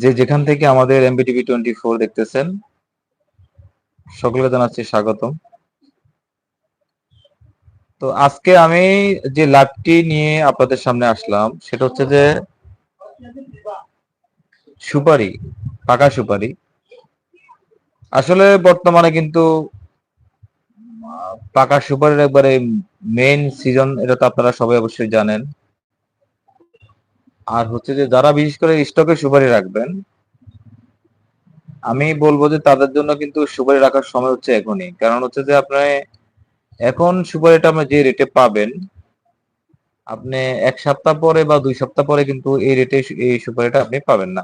যে যেখান থেকে আমাদের এমবিটিভি টোয়েন্টি ফোর দেখতেছেন, সকলকে জানাচ্ছি স্বাগতম। তো আজকে আমি যে লাইভটি নিয়ে আপনাদের সামনে আসলাম, সেটা হচ্ছে যে সুপারি, পাকা সুপারি। আসলে বর্তমানে কিন্তু পাকা সুপারির একবারে মেইন সিজন এটা তো আপনারা সবাই অবশ্যই জানেন। আর হচ্ছে যে যারা বিশেষ করে স্টকে সুপারি রাখবেন, আমি বলব যে তাদের জন্য কিন্তু সুপারি রাখার সময় হচ্ছে এখনই। কারণ হচ্ছে যে আপনি এখন সুপারিটা আপনি যে রেটে পাবেন, আপনি এক সপ্তাহ পরে বা দুই সপ্তাহ পরে কিন্তু এই রেটে এই সুপারিটা আপনি পাবেন না।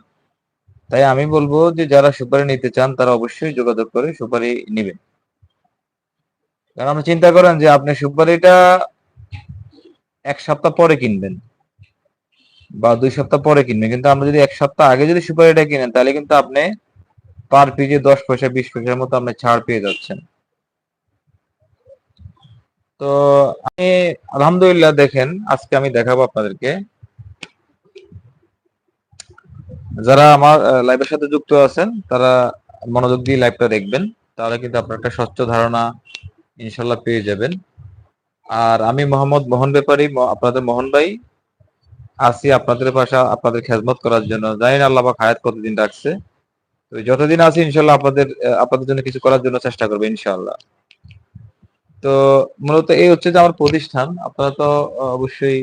তাই আমি বলব যে যারা সুপারি নিতে চান, তারা অবশ্যই যোগাযোগ করে সুপারি নেবেন। কারণ আপনি চিন্তা করেন যে আপনি সুপারিটা এক সপ্তাহ পরে কিনবেন। বা দুই সপ্তাহ পরে কিনবেন। কিন্তু আমরা যদি এক সপ্তাহ আগে যদি সুপারিটা কিনেন, তাহলে কিন্তু আপনি পার পিজে দশ পয়সা, বিশ পয়সার মতো আপনি ছাড় পেয়ে যাচ্ছেন। তো আমি আলহামদুলিল্লাহ দেখেন, আজকে আমি দেখাবো আপনাদেরকে। যারা আমার লাইভের সাথে যুক্ত আছেন, তারা মনোযোগ দিয়ে লাইভটা দেখবেন, তাহলে কিন্তু আপনার একটা স্বচ্ছ ধারণা ইনশাল্লাহ পেয়ে যাবেন। আর আমি মোহাম্মদ মোহন ব্যাপারী আপনাদের মোহন ভাই আছি আপনাদের পাশে আপনাদের খেদমত করার জন্য। জানি না আল্লাহ হায়াত কতদিন রাখছে। তো যতদিন আছি ইনশাল্লাহ আপনাদের আপনাদের জন্য কিছু করার জন্য চেষ্টা করব ইনশাল্লাহ তো মূলত এই হচ্ছে যে আমার প্রতিষ্ঠান। আপনারা তো অবশ্যই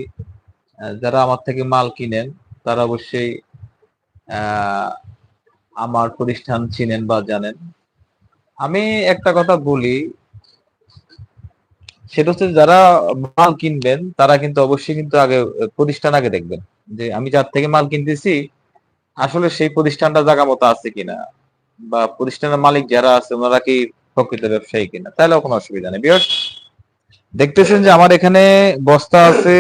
যারা আমার থেকে মাল কিনেন, তারা অবশ্যই আমার প্রতিষ্ঠান চিনেন বা জানেন। আমি একটা কথা বলি সেটা হচ্ছে যারা মাল কিনবেন, তারা কিন্তু অবশ্যই কিন্তু আগে প্রতিষ্ঠান আগে দেখবেন যে আমি যার থেকে মাল কিনতেছি, আসলে সেই প্রতিষ্ঠানটা জায়গা মতো আছে কিনা? বা প্রতিষ্ঠানের মালিক যারা আছে, ওনারা কি প্রকৃত ব্যবসায়ী কিনা? তাহলেও কোনো অসুবিধা নেই। বিকজ দেখতেছেন যে আমার এখানে বস্তা আছে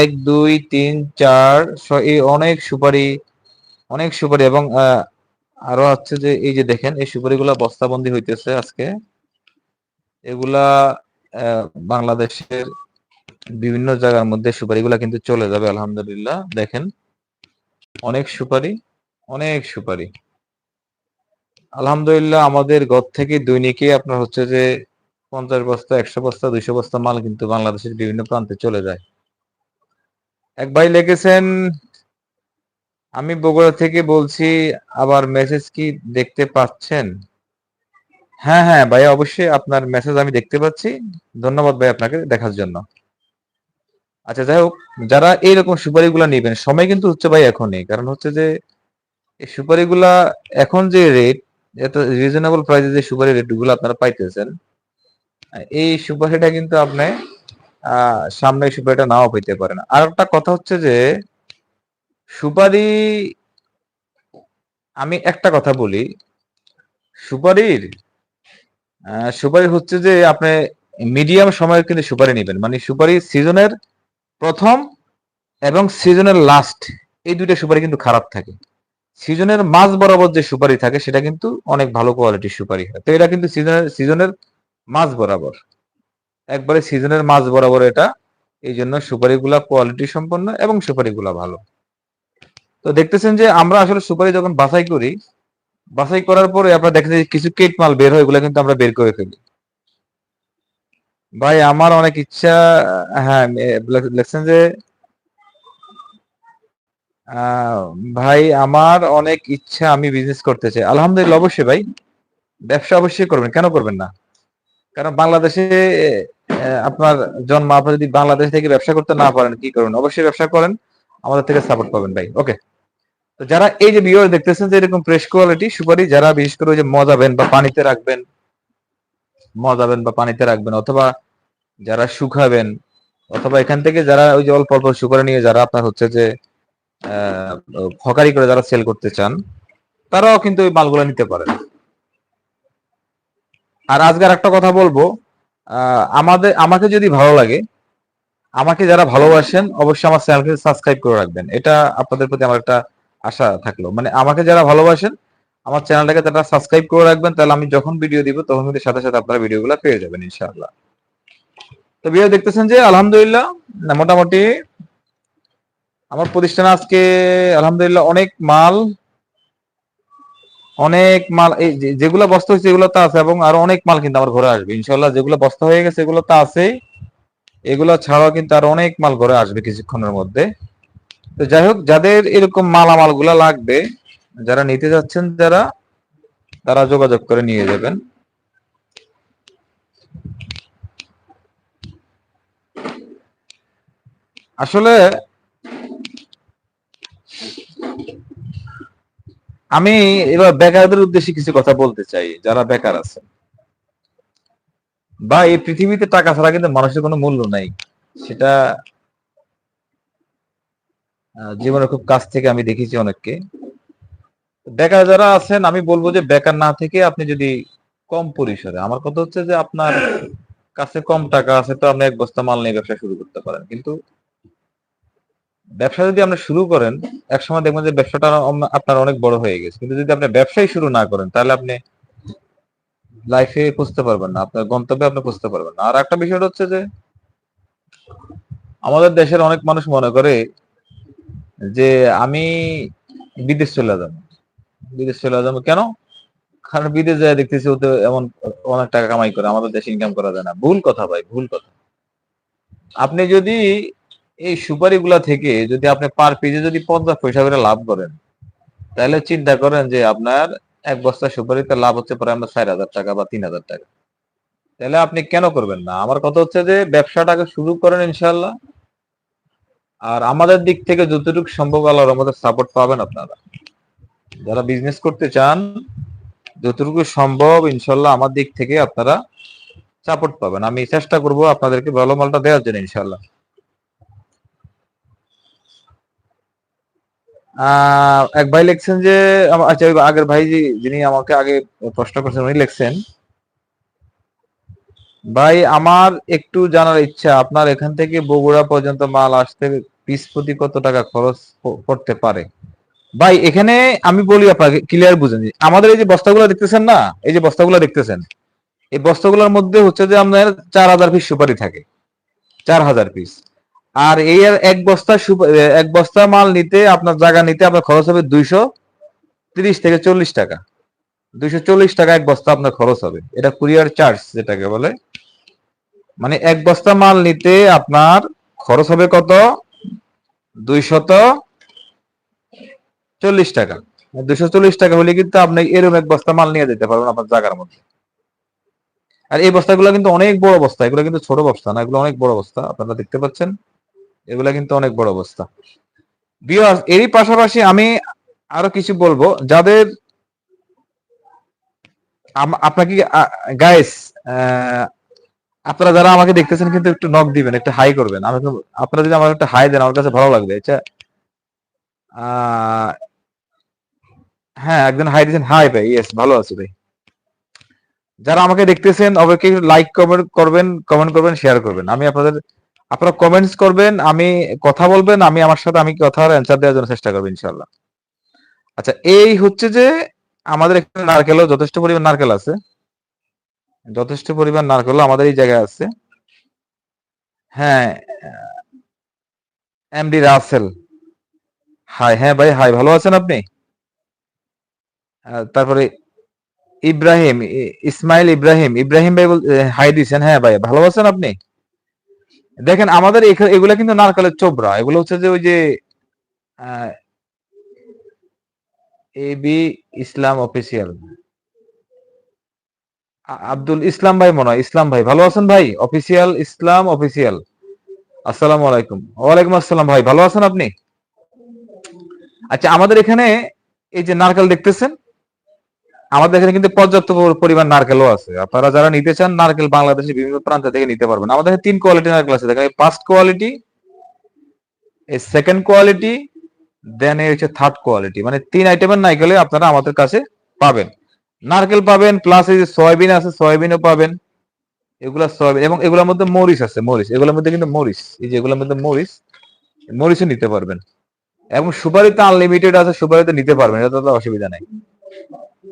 এক, দুই, তিন, চার এই অনেক সুপারি অনেক সুপারি এবং আরও হচ্ছে যে, এই যে দেখেন, এই সুপারিগুলা বস্তাবন্দি হইতেছে আজকে। এগুলা বাংলাদেশের বিভিন্ন জায়গার মধ্যে সুপারিগুলা কিন্তু চলে যাবে, আলহামদুলিল্লাহ। দেখেন, অনেক সুপারি অনেক সুপারি। আলহামদুলিল্লাহ, আমাদের ঘর থেকে দৈনিকে আপনার হচ্ছে যে পঞ্চাশ বস্তা, একশো বস্তা, দুইশো বস্তা মাল কিন্তু বাংলাদেশের বিভিন্ন প্রান্তে চলে যায়। এক ভাই লিখেছেন, আমি বগুড়া থেকে বলছি, আবার মেসেজ কি দেখতে পাচ্ছেন? হ্যাঁ হ্যাঁ ভাই, অবশ্যই আপনার মেসেজ আমি দেখতে পাচ্ছি। ধন্যবাদ ভাই আপনাকে দেখার জন্য। আচ্ছা যাই হোক, যারা এইরকম সুপারিগুলা নেবেন, সময় কিন্তু হচ্ছে ভাই এখনই। কারণ হচ্ছে যে, এই সুপারিগুলা এখন যে রেট এত রিজনেবল প্রাইসে যে সুপারি রেটগুলো আপনারা পাইতেছেন, এই সুপারিটা কিন্তু আপনি সামনে সুপারিটা নাও পেতে পারেন। আর একটা কথা হচ্ছে যে, সুপারি, আমি একটা কথা বলি। সুপারির সুপারি হচ্ছে যে আপনি মিডিয়াম সময়ের কিন্তু সুপারি নেবেন। মানে সুপারি সিজনের প্রথম এবং সিজনের লাস্ট এই দুইটা সুপারি কিন্তু খারাপ থাকে। সিজনের মাঝ বরাবর যে সুপারি থাকে, সেটা কিন্তু অনেক ভালো কোয়ালিটির সুপারি হয়। তো এটা কিন্তু সিজনের সিজনের মাঝ বরাবর। একবারে সিজনের মাঝ বরাবর এটা, এই জন্য সুপারিগুলা কোয়ালিটি সম্পন্ন এবং সুপারিগুলা ভালো। তো দেখতেছেন যে আমরা আসলে সুপারি যখন বাছাই করি বাছাই করার পরে আপনারা দেখেন যে কিছু কেট মাল বের হয়, এগুলো কিন্তু আমরা বের করে ফেলি। ভাই, আমার অনেক ইচ্ছা হ্যাঁ লেখছেন যে ভাই, আমার অনেক ইচ্ছা আমি বিজনেস করতে চাই। আলহামদুলিল্লাহ, অবশ্যই ভাই। ব্যবসা অবশ্যই করবেন। কেন করবেন না? কারণ বাংলাদেশে আপনার জন্ম, আপনি যদি বাংলাদেশ থেকে ব্যবসা করতে না পারেন, কি করবেন? অবশ্যই ব্যবসা করেন। আমাদের থেকে সাপোর্ট পাবেন ভাই। ওকে তো যারা এই যে ভিডিও দেখতেছেন যে এরকম ফ্রেশ কোয়ালিটি সুপারি, যারা বিশেষ করে যে মজাবেন বা পানিতে রাখবেন মজাবেন বা পানিতে রাখবেন, অথবা যারা শুকাবেন, অথবা এখান থেকে যারা ওই যে অল্প অল্প সুপারি নিয়ে যারা আপনার হচ্ছে যে হকারি করে যারা সেল করতে চান, তারাও কিন্তু ওই মালগুলো নিতে পারেন। আর আজকে একটা কথা বলব আমাদের, আমাকে যদি ভালো লাগে, আমাকে যারা ভালোবাসেন, অবশ্যই আমার চ্যানেলকে সাবস্ক্রাইব করে রাখবেন। এটা আপনাদের প্রতি আমার একটা আশা থাকল। মানে আমাকে যারা ভালোবাসেন, আমার চ্যানেলটাকে তারা সাবস্ক্রাইব করে রাখবেন, তাহলে আমি যখন ভিডিও দিব, তখন কিন্তু সাথে সাথে আপনারা ভিডিওগুলো পেয়ে যাবেন, ইনশাআল্লাহ। তো ভিডিও দেখতেছেন যে, আলহামদুলিল্লাহ মোটামুটি আমার প্রতিষ্ঠানে আজকে, আলহামদুলিল্লাহ, অনেক মাল অনেক মাল, এই যেগুলো বস্তা হয়েছে এগুলো তো আছে, এবং আরও অনেক মাল কিন্তু আমার ঘরে আসবে ইনশাল্লাহ যেগুলো বস্তা হয়ে গেছে, এগুলো তো আছেই। এগুলো ছাড়াও কিন্তু আর অনেক মাল ঘরে আসবে কিছুক্ষণের মধ্যে। তো যাই হোক, যাদের এরকম মালামালগুলা লাগবে, যারা নিতে যাচ্ছেন যারা, তারা যোগাযোগ করে নিয়ে যাবেন। আসলে আমি এবার বেকারদের উদ্দেশ্যে কিছু কথা বলতে চাই, যারা বেকার আছে বা এই পৃথিবীতে টাকা ছাড়া কিন্তু মানুষের কোনো মূল্য নাই, সেটা জীবনের খুব কাছ থেকে আমি দেখেছি অনেককে। বেকার যারা আছেন, আমি বলব যে বেকার না থেকে আপনি যদি কম পরিসরে, আমার কথা হচ্ছে যে আপনার কাছে কম টাকা আছে তো আপনি এক বস্তা মাল নিয়ে ব্যবসা শুরু করতে পারেন। কিন্তু ব্যবসা যদি আপনি শুরু করেন এক সময় দেখবেন যে ব্যবসাটা আপনার অনেক বড় হয়ে গেছে। কিন্তু যদি আপনি ব্যবসাই শুরু না করেন, তাহলে আপনি লাইফে বুঝতে পারবেন না, আপনার গন্তব্যে আপনি বুঝতে পারবেন না। আর একটা বিষয় হচ্ছে যে, আমাদের দেশের অনেক মানুষ মনে করে যে আমি বিদেশ চলে যাব। বিদেশ চলে যাব কেন? কারণ বিদেশ যায় দেখতেছি ওতে এমন অনেক টাকা কামাই করে, আমাদের দেশে ইনকাম করা যায় না। ভুল কথা ভাই, ভুল কথা। আপনি যদি এই সুপারি গুলা থেকে যদি আপনি পার পিজে যদি পঞ্চাশ পয়সা করে লাভ করেন, তাহলে চিন্তা করেন যে আপনার এক বস্তা সুপারিতে লাভ হচ্ছে প্রায় আমরা চার হাজার টাকা বা তিন হাজার টাকা। তাহলে আপনি কেন করবেন না? আমার কথা হচ্ছে যে ব্যবসাটাকে শুরু করেন ইনশাল্লাহ আর আমাদের দিক থেকে যতটুকু সম্ভব আল্লাহর আমাদের সাপোর্ট পাবেন আপনারা। যারা বিজনেস করতে চান, যতটুকু সম্ভব ইনশাল্লাহ আমার দিক থেকে আপনারা সাপোর্ট পাবেন। আমি চেষ্টা করব আপনাদেরকে ভালো মালটা দেওয়ার জন্য ইনশাল্লাহ। এক ভাই লিখছেন যে আচ্ছা আগের ভাই যিনি আমাকে আগে প্রশ্ন করছেন, উনি লিখছেন ভাই, আমার একটু জানার ইচ্ছা। আপনার এখান থেকে বগুড়া পর্যন্ত মাল আসতে পিস প্রতি কত টাকা খরচ করতে পারে? ভাই, এখানে আমি বলি আপনাকে ক্লিয়ার বুঝেন। আমাদের এই যে বস্তাগুলো দেখতেছেন না? এই যে বস্তাগুলো দেখতেছেন? এই বস্তাগুলোর মধ্যে হচ্ছে যে আপনার চার হাজার পিস সুপারি থাকে। চার হাজার পিস আর এই এক বস্তা এক বস্তা মাল নিতে, আপনার জায়গা নিতে আপনার খরচ হবে দুইশো তিরিশ থেকে চল্লিশ টাকা। দুইশো চল্লিশ টাকা এক বস্তা আপনার খরচ হবে। এটা কুরিয়ার চার্জ যেটাকে বলে। মানে এক বস্তা মাল নিতে আপনার খরচ হবে কত? দুইশত চল্লিশ টাকা। দুইশো চল্লিশ টাকা হলে কিন্তু আপনি এরকম এক বস্তা মাল নিয়ে যেতে পারবেন আপনার জায়গার মধ্যে। আর এই বস্তাগুলো কিন্তু অনেক বড় বস্তা, এগুলো কিন্তু ছোট বস্তা না, এগুলো অনেক বড় বস্তা, আপনারা দেখতে পাচ্ছেন? এগুলা কিন্তু অনেক বড় বস্তা। বিয়াস এরই পাশাপাশি আমি আরও কিছু বলব। যাদের আপনাকে গাইস আপনারা যারা আমাকে দেখতেছেন কিন্তু একটু নক দিবেন, একটু হাই করবেন। আমাকে আপনারা যদি আমার একটা হাই দেন, আমার কাছে ভালো লাগবে। আচ্ছা হ্যাঁ একজন হাই দিয়েছেন। হাই ভাই ইয়েস ভালো আছি ভাই। যারা আমাকে দেখতেছেন, অবশ্যই লাইক কমেন্ট করবেন কমেন্ট করবেন শেয়ার করবেন। আমি আপনাদের আপনারা কমেন্টস করবেন, আমি কথা বলবেন, আমি আমার সাথে আমি কথার অ্যান্সার দেওয়ার জন্য চেষ্টা করব ইনশাল্লাহ আচ্ছা এই হচ্ছে যে আমাদের এখানে নারকেলও যথেষ্ট পরিমাণ নারকেল আছে। যথেষ্ট পরিমাণ নারকেল আমাদের এই জায়গায় আছে। হ্যাঁ এমডি রাসেল। হাই হ্যাঁ ভাই, হাই, ভালো আছেন আপনি? তারপরে ইব্রাহিম ইসমাইল ইব্রাহিম। ইব্রাহিম ভাই হাই দিছেন হ্যাঁ ভাই, ভালো আছেন আপনি? দেখেন, আমাদের এখানে এগুলা কিন্তু নারকেলের চোবড়া এগুলো হচ্ছে যে ওই যে A B Islam official. Abdul Islam ভাই মনে হয়, ইসলাম ভাই। ভালো আছেন ভাই? অফিসিয়াল ইসলাম অফিসিয়াল আসসালামু আলাইকুম। ওয়ালাইকুম আসসালাম ভাই, ভালো আছেন আপনি? আচ্ছা আমাদের এখানে এই যে নারকেল দেখতেছেন, আমাদের এখানে কিন্তু পর্যাপ্ত পরিমাণ নারকেলও আছে। আপনারা যারা নিতে চান, নারকেল বাংলাদেশের বিভিন্ন প্রান্ত থেকে নিতে পারবেন। আমাদের তিন কোয়ালিটি নারকেল আছে। দেখেন ফার্স্ট কোয়ালিটি এই সেকেন্ড কোয়ালিটি দেন এই হচ্ছে থার্ড কোয়ালিটি মানে তিন আইটেমের নারকেলে আপনারা আমাদের কাছে পাবেন। নারকেল পাবেন প্লাস এই যে সয়াবিন আছে সয়াবিনও পাবেন। এগুলা সয়াবিন এবং এগুলোর মধ্যে মরিচ আছে মরিচ। এগুলোর মধ্যে কিন্তু মরিচ এই যে এগুলোর মধ্যে মরিচ মরিচও নিতে পারবেন। এবং সুপারিতে আনলিমিটেড আছে সুপারিতে নিতে পারবেন এটা তো অসুবিধা নাই।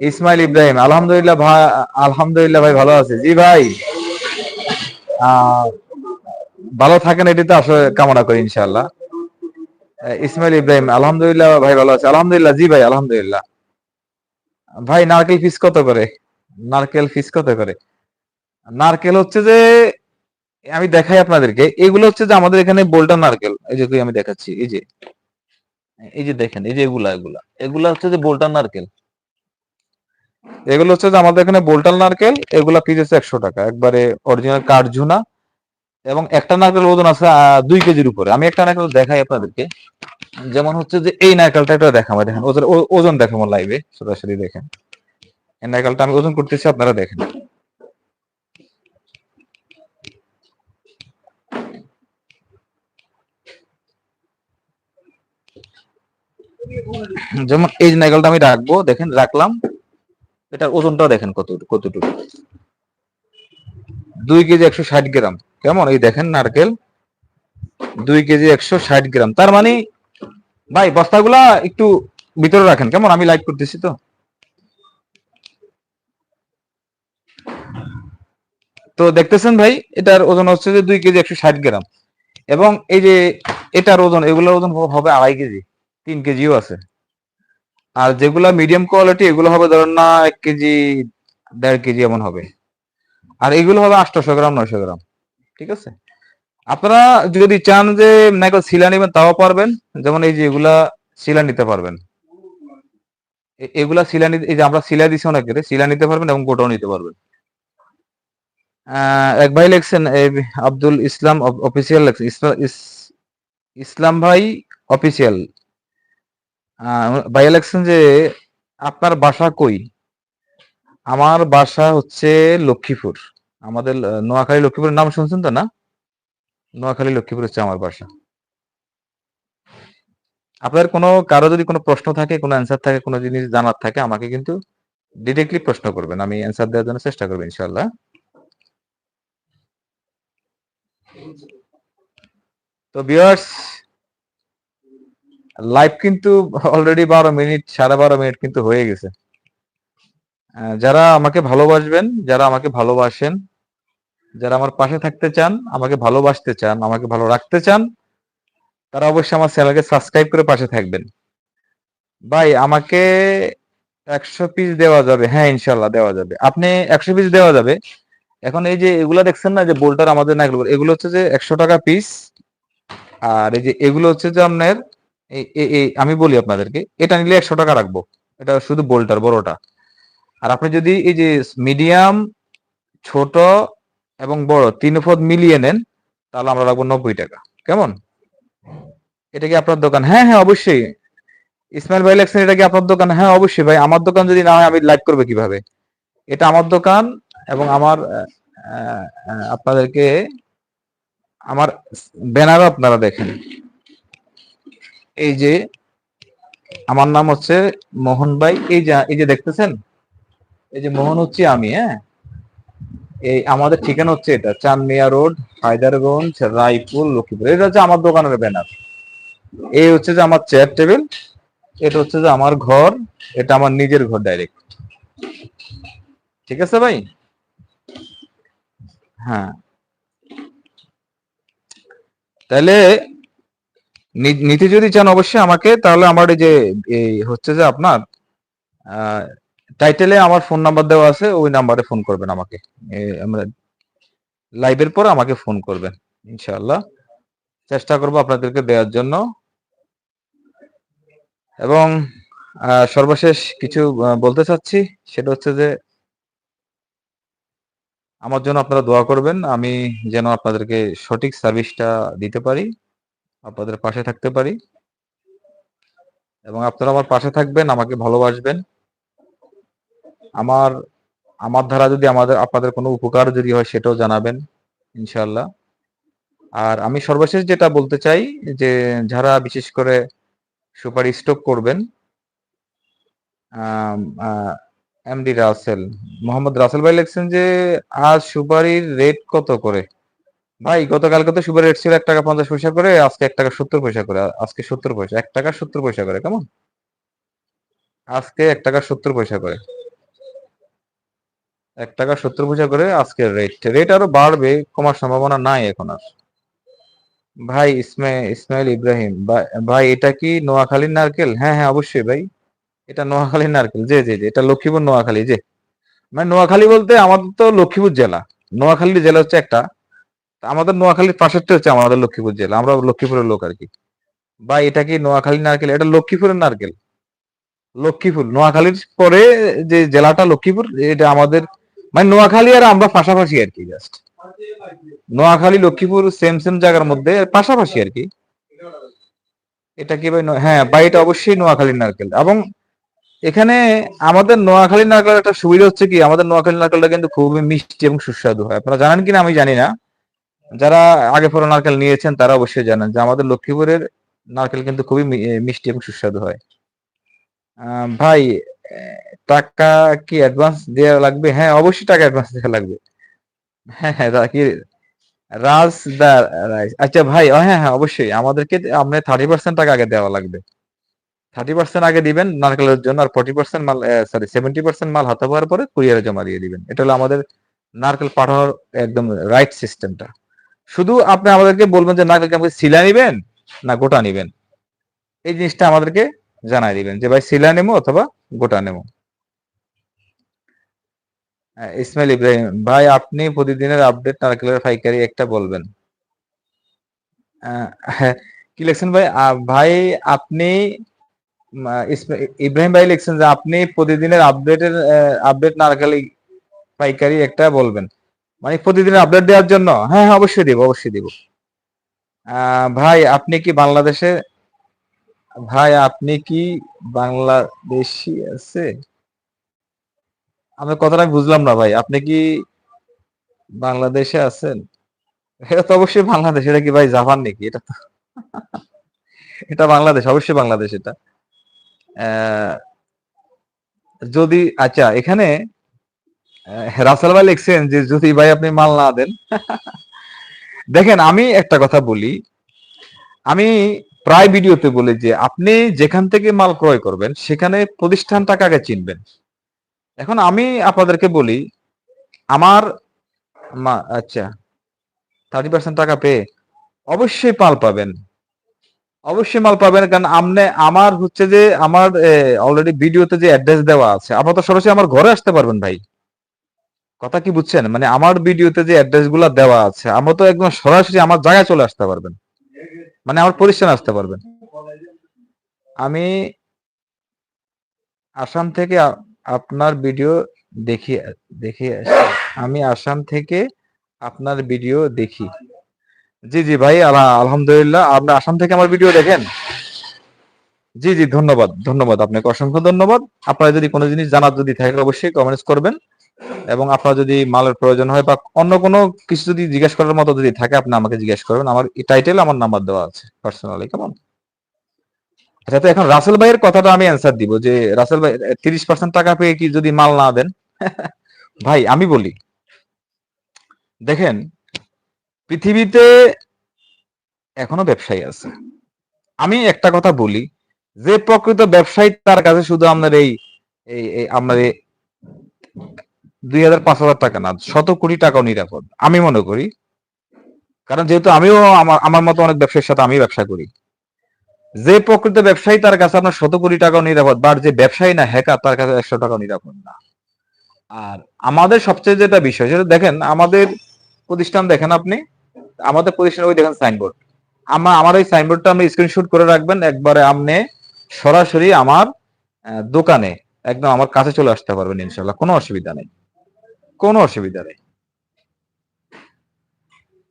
ইসমাইল ইব্রাহিম আলহামদুলিল্লাহ ভাই আলহামদুলিল্লাহ ভাই ভালো আছে। জি ভাই ভালো থাকেন এটি তো আসলে কামনা করি ইনশাআল্লাহ। আহ, ইসমাইল ইব্রাহিম আলহামদুলিল্লাহ ভাই ভালো আছে। আলহামদুলিল্লাহ জি ভাই আলহামদুলিল্লাহ। ভাই, নারকেল পিস কত করে? নারকেল পিস কত করে? নারকেল হচ্ছে যে, আমি দেখাই আপনাদেরকে। এগুলো হচ্ছে যে আমাদের এখানে বোল্টা নারকেল। এই যে আমি দেখাচ্ছি। এই যে এই যে দেখেন, এই যে এগুলা এগুলা। এগুলা হচ্ছে যে বোল্টার নারকেল। এগুলো হচ্ছে যে আমাদের এখানে বোল্টাল নারকেল। এগুলা পিস হচ্ছে একশো টাকা। একবারে অরিজিনাল কাঠঝুনা এবং একটা নারকেল ওজন আছে দুই কেজির উপরে। আমি একটা নারকেল দেখাই আপনাদেরকে। যেমন হচ্ছে যে এই নারকেলটা একটা দেখাবো, দেখেন, ওজন ওজন দেখাবো লাইভে সরাসরি দেখেন। এই নারকেলটা আমি ওজন করতেছি, আপনারা দেখেন। যেমন এই যে নারকেলটা আমি রাখব, দেখেন, রাখলাম। এটার ওজনটাও দেখেন কত, কতটুকু। দুই কেজি একশো ষাট গ্রাম। কেমন? এই দেখেন নারকেল, দুই কেজি একশো ষাট গ্রাম। তার মানে ভাই, বস্তাগুলা একটু ভিতরে রাখেন। কেমন? আমি লাইট করতেছি তো। তো দেখতেছেন ভাই, এটার ওজন হচ্ছে যে দুই কেজি একশো ষাট গ্রাম। এবং এই যে এটার ওজন, এগুলোর ওজন হবে আড়াই কেজি, তিন কেজিও আছে। আর যেগুলা মিডিয়াম কোয়ালিটি এগুলো হবে ধরেন না এক কেজি, দেড় কেজি এমন হবে। আর এগুলো হবে আটশোশো গ্রাম, নয়শো গ্রাম। ঠিক আছে? আপনারা যদি চান যে নাইকল শিলা নেবেন, তাও পারবেন। যেমন এই যে এগুলা শিলা নিতে পারবেন। এগুলা শিলা নিতে, এই যে আমরা শিলা দিছি অনেকের, শিলা নিতে পারবেন এবং গোটাও নিতে পারবেন। এক ভাই লেখছেন আব্দুল ইসলাম অফিসিয়াল লেখছেন ইস- ইসলাম ভাই অফিসিয়াল। ভাই লেখছেন যে, আপনার বাসা কই? আমার বাসা হচ্ছে লক্ষ্মীপুর। আমাদের নোয়াখালী লক্ষ্মীপুরের নাম শুনছেন তো না? নোয়াখালী লক্ষ্মীপুর হচ্ছে আমার বাসা। আপনার কোনো, কারও যদি কোনো প্রশ্ন থাকে, কোনো অ্যান্সার থাকে, কোনো জিনিস জানার থাকে, আমাকে কিন্তু ডিরেক্টলি প্রশ্ন করবেন। আমি অ্যান্সার দেওয়ার জন্য চেষ্টা করব ইনশাল্লাহ তো বিয়ার্স লাইভ কিন্তু অলরেডি বারো মিনিট, সাড়ে বারো মিনিট কিন্তু হয়ে গেছে। যারা আমাকে ভালোবাসবেন, যারা আমাকে ভালোবাসেন যারা আমার পাশে থাকতে চান, আমাকে ভালোবাসতে চান, আমাকে ভালো রাখতে চান, তারা অবশ্যই আমার চ্যানেলকে সাবস্ক্রাইব করে পাশে থাকবেন। ভাই, আমাকে একশো পিস দেওয়া যাবে। হ্যাঁ ইনশাল্লাহ দেওয়া যাবে। আপনি একশো পিস দেওয়া যাবে। এখন এই যে এগুলা দেখছেন না, যে বোল্টার আমাদের না এগুলো হচ্ছে যে একশো টাকা পিস আর এই যে এগুলো হচ্ছে যে আপনার আমি বলি আপনাদেরকে, এটা নিলে একশো টাকা রাখব। এটা শুধু বোল্টার, বড়টা। আর আপনি যদি এই যে মিডিয়াম ছোট এবং বড় তিন পদ মিলিয়ে নেন, তাহলে আমরা রাখব নব্বই টাকা। কেমন? এটা কি আপনার দোকান? হ্যাঁ হ্যাঁ অবশ্যই। ইসমাইল ভাই লেখছেন, এটা কি আপনার দোকান? হ্যাঁ অবশ্যই ভাই। আমার দোকান যদি না হয়, আমি লাইভ করব কীভাবে? এটা আমার দোকান এবং আমার আপনাদেরকে আমার ব্যানারও আপনারা দেখেন। এই যে আমার নাম হচ্ছে মোহন ভাই। এই যে এই যে দেখতেছেন? এই যে মোহন হচ্ছে আমি হ্যাঁ? এই আমাদের ঠিকানা হচ্ছে এটা, চানমিয়া রোড, হায়দারগঞ্জ, রায়পুর, লক্ষ্মীপুর। এটা হচ্ছে আমার দোকানের ব্যানার। এই হচ্ছে যে আমার চেয়ার টেবিল এটা হচ্ছে যে আমার ঘর, এটা আমার নিজের ঘর ডাইরেক্ট ঠিক আছে ভাই? হ্যাঁ। তাহলে নিতে যদি চান অবশ্যই আমাকে, তাহলে আমার এই যে, এই হচ্ছে যে আপনার টাইটেলে আমার ফোন নাম্বার দেওয়া আছে, ওই নাম্বারে ফোন করবেন আমাকে। আমরা লাইভের পর আমাকে ফোন করবেন, ইনশাআল্লাহ। চেষ্টা করব আপনাদেরকে দেওয়ার জন্য। এবং সর্বশেষ কিছু বলতে চাচ্ছি, সেটা হচ্ছে যে, আমার জন্য আপনারা দোয়া করবেন, আমি যেন আপনাদেরকে সঠিক সার্ভিসটা দিতে পারি, আপনাদের পাশে থাকতে পারি। এবং আপনারা আমার পাশে থাকবেন, আমাকে ভালোবাসবেন। আমার আমার দ্বারা যদি আমাদের, আপনাদের কোনো উপকার যদি হয় সেটাও জানাবেন ইনশাল্লাহ আর আমি সর্বশেষ যেটা বলতে চাই, যে যারা বিশেষ করে সুপারি স্টক করবেন এমডি রাসেল, মোহাম্মদ রাসেল ভাই লিখছেন যে, আজ সুপারির রেট কত করে? ভাই, গতকালকে তো সুপারি রেট ছিল এক টাকা পঞ্চাশ পয়সা করে, আজকে এক টাকা সত্তর পয়সা করে, আজকে সত্তর পয়সা, এক টাকা সত্তর পয়সা করে, কেমন? আজকে এক টাকা সত্তর পয়সা করে। এক টাকা সত্তর পয়সা করে আজকের রেট রেট আরও বাড়বে, কমার সম্ভাবনা নাই এখন আর। ভাই ইসমাইল ইব্রাহিম ভাই- এটা কি নোয়াখালীর নারকেল? হ্যাঁ হ্যাঁ অবশ্যই ভাই। এটা নোয়াখালীর নারকেল। জি জি জি এটা লক্ষ্মীপুর নোয়াখালী জি মানে নোয়াখালী বলতে আমাদের তো লক্ষ্মীপুর জেলা। নোয়াখালী জেলা হচ্ছে একটা। আমাদের নোয়াখালীর পাশেরটা হচ্ছে আমাদের লক্ষ্মীপুর জেলা। আমরা লক্ষ্মীপুরের লোক আর কি। ভাই, এটা কি নোয়াখালী নারকেল? এটা লক্ষ্মীপুরের নারকেল। লক্ষ্মীপুর। নোয়াখালীর পরে যে জেলাটা লক্ষ্মীপুর, এটা আমাদের মানে নোয়াখালী আর আমরা পাশাপাশি আর কি just Noakhali, Lakshmipur same same জায়গার মধ্যে পাশাপাশি আর কি। এটা কি ভাই হ্যাঁ বা এটা অবশ্যই নোয়াখালীর নারকেল। এবং এখানে আমাদের নোয়াখালী নারকেল একটা সুবিধা হচ্ছে কি, আমাদের নোয়াখালী নারকেলটা কিন্তু খুবই মিষ্টি এবং সুস্বাদু হয়। আপনারা জানেন কিনা আমি জানি না। যারা আগে পরে নারকেল নিয়েছেন, তারা অবশ্যই জানেন যে আমাদের লক্ষ্মীপুরের নারকেল কিন্তু খুবই মিষ্টি এবং সুস্বাদু হয়। ভাই টাকা কি অ্যাডভান্স দেওয়া লাগবে? হ্যাঁ অবশ্যই টাকা অ্যাডভান্স দেওয়া লাগবে। হ্যাঁ হ্যাঁ কি রাজ দা রাইস। আচ্ছা ভাই হ্যাঁ হ্যাঁ অবশ্যই। আমাদেরকে আপনার থার্টি পার্সেন্ট টাকা আগে দেওয়া লাগবে। থার্টি পার্সেন্ট আগে দিবেন নারকেলের জন্য আর ফর্টি পার্সেন্ট মাল সরি সেভেন্টি পার্সেন্ট মাল হাতে পাওয়ার পরে কুরিয়ারে জমা দিয়ে দিবেন। এটা হলো আমাদের নারকেল পাঠানোর একদম রাইট সিস্টেমটা শুধু আপনি আমাদেরকে বলবেন যে নারকেলকে আমাকে সিলা নিবেন না গোটা নিবেন? এই জিনিসটা আমাদেরকে জানাই দিবেন যে ভাই সিলা নেব অথবা গোটা নেব। আহ, ইসমাইল ইব্রাহিম ভাই আপনি প্রতিদিনের আপডেট নারকেলের পাইকারি একটা বলবেন? হ্যাঁ, কি লিখছেন ভাই? ভাই আপনি ইব্রাহিম ভাই লিখছেন যে আপনি প্রতিদিনের আপডেটের আপডেট নারকেল পাইকারি একটা বলবেন। মানে প্রতিদিনের আপডেট দেওয়ার জন্য? হ্যাঁ হ্যাঁ অবশ্যই দিব অবশ্যই দিব। ভাই আপনি কি বাংলাদেশে ভাই, আপনি কি বাংলাদেশি আছে? আমি কথাটা বুঝলাম না ভাই, আপনি কি বাংলাদেশে আছেন? এটা তো অবশ্যই বাংলাদেশ, এটা কি ভাই জাপান নাকি? এটা তো এটা বাংলাদেশ, অবশ্যই বাংলাদেশ এটা। যদি আচ্ছা এখানে রাসেল ভাই লিখছেন যে যদি ভাই আপনি মাল না দেন। দেখেন, আমি একটা কথা বলি। আমি প্রায় ভিডিওতে বলি যে, আপনি যেখান থেকে মাল ক্রয় করবেন, সেখানে প্রতিষ্ঠানটাকে আগে চিনবেন। এখন আমি আপনাদেরকে বলি, আমার আচ্ছা থার্টি পার্সেন্ট টাকা পেয়ে অবশ্যই মাল পাবেন। অবশ্যই মাল পাবেন, কারণ আমনে, আমার হচ্ছে যে, আমার অলরেডি ভিডিওতে যে অ্যাড্রেস দেওয়া আছে, আপনারা তো সরাসরি আমার ঘরে আসতে পারবেন ভাই। কথা কি বুঝছেন? মানে আমার ভিডিওতে যে অ্যাড্রেস দেওয়া আছে, আমরা তো একদম সরাসরি আমার জায়গায় চলে আসতে পারবেন। মানে আমার পরিশ্রম আসতে পারবেন। আমি আসাম থেকে আপনার ভিডিও দেখি দেখি আমি আসাম থেকে আপনার ভিডিও দেখি। জি জি ভাই আলহামদুলিল্লাহ। আপনি আসাম থেকে আমার ভিডিও দেখেন? জি জি, ধন্যবাদ ধন্যবাদ। আপনাকে অসংখ্য ধন্যবাদ। আপনারা যদি কোনো জিনিস জানার যদি থাকে, অবশ্যই কমেন্টস করবেন। এবং আপনার যদি মালের প্রয়োজন হয় বা অন্য কোনো কিছু যদি জিজ্ঞেস করার মতো যদি থাকে, আপনি আমাকে জিজ্ঞেস করবেন। আমার টাইটেল আমার নাম্বার দেওয়া আছে পার্সোনালি কেমন? আচ্ছা তো এখন রাসেল ভাইয়ের কথাটা আমি অ্যান্সার দিব যে, রাসেল ভাই, তিরিশ পার্সেন্ট টাকা পেয়ে কি যদি মাল না দেন? ভাই, আমি বলি। দেখেন, পৃথিবীতে এখনও ব্যবসায়ী আছে। আমি একটা কথা বলি, যে প্রকৃত ব্যবসায়ী তার কাছে শুধু আপনার এই এই দুই হাজার পাঁচ হাজার টাকা না, শত কোটি টাকাও নিরাপদ। আমি মনে করি, কারণ যেহেতু আমিও আমার আমার মতো অনেক ব্যবসায়ীর সাথে আমি ব্যবসা করি। যে প্রকৃত ব্যবসায়ী, তার কাছে আপনার শত কোটি টাকাও নিরাপদ, বা যে ব্যবসায়ী না, হ্যাকার, তার কাছে একশো টাকাও নিরাপদ না। আর আমাদের সবচেয়ে যেটা বিষয়, সেটা দেখেন, আমাদের প্রতিষ্ঠান দেখেন আপনি, আমাদের প্রতিষ্ঠান ওই দেখেন সাইনবোর্ড আমার আমার ওই সাইনবোর্ডটা আপনি স্ক্রিনশট করে রাখবেন, একবারে আপনি সরাসরি আমার দোকানে, একদম আমার কাছে চলে আসতে পারবেন ইনশাল্লাহ কোনো অসুবিধা নেই। কোনো অসুবিধা নেই।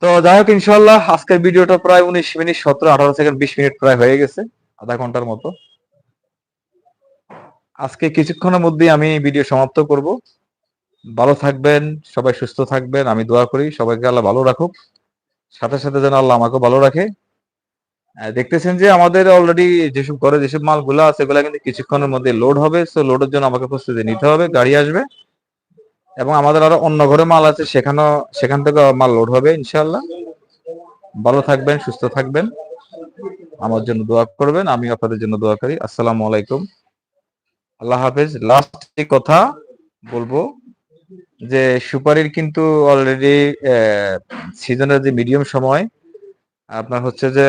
তো যাই হোক ইনশাল্লাহ আজকের ভিডিওটা প্রায় উনিশ মিনিট, সতেরো, আঠারো সেকেন্ড, বিশ মিনিট প্রায় হয়ে গেছে, আধা ঘণ্টার মতো। আজকে কিছুক্ষণের মধ্যেই আমি ভিডিও সমাপ্ত করব। ভালো থাকবেন, সবাই সুস্থ থাকবেন, আমি দোয়া করি, সবাইকে আল্লাহ ভালো রাখুক। সাথে সাথে যেন আল্লাহ আমাকে ভালো রাখে। দেখতেছেন যে আমাদের অলরেডি যেসব ঘরে যেসব মালগুলো আছে সেগুলো কিন্তু কিছুক্ষণের মধ্যে লোড হবে সো লোডের জন্য আমাকে প্রস্তুতি নিতে হবে, গাড়ি আসবে। এবং আমাদের আরও অন্য ঘরে মাল আছে, সেখানেও, সেখান থেকে মাল লোড হবে ইনশাল্লাহ ভালো থাকবেন, সুস্থ থাকবেন। আমার জন্য দোয়া করবেন, আমি আপনাদের জন্য দোয়া করি। আসসালামু আলাইকুম। আল্লাহ হাফেজ। লাস্ট কথা বলব, যে সুপারির কিন্তু অলরেডি সিজনের যে মিডিয়াম সময়, আপনার হচ্ছে যে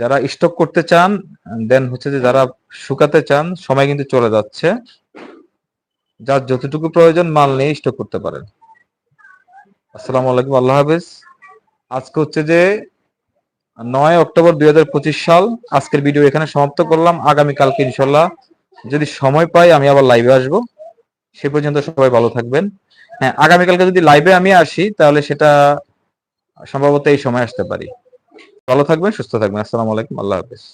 যারা স্টক করতে চান দেন হচ্ছে যে যারা শুকাতে চান, সময় কিন্তু চলে যাচ্ছে। যার যতটুকু প্রয়োজন মাল নিয়ে স্টক করতে পারেন। আসসালামু আলাইকুম, আল্লাহ হাফেজ। আজকে হচ্ছে যে নয় অক্টোবর দুই হাজার পঁচিশ সাল, আজকের ভিডিও এখানে সমাপ্ত করলাম। আগামী কালকে ইনশাল্লাহ যদি সময় পাই আমি আবার লাইভে আসব। সে পর্যন্ত সবাই ভালো থাকবেন। হ্যাঁ আগামীকালকে যদি লাইভে আমি আসি, তাহলে সেটা সম্ভবত এই সময় আসতে পারি। ভালো থাকবেন, সুস্থ থাকবেন। আসসালামু আলাইকুম, আল্লাহ হাফেজ।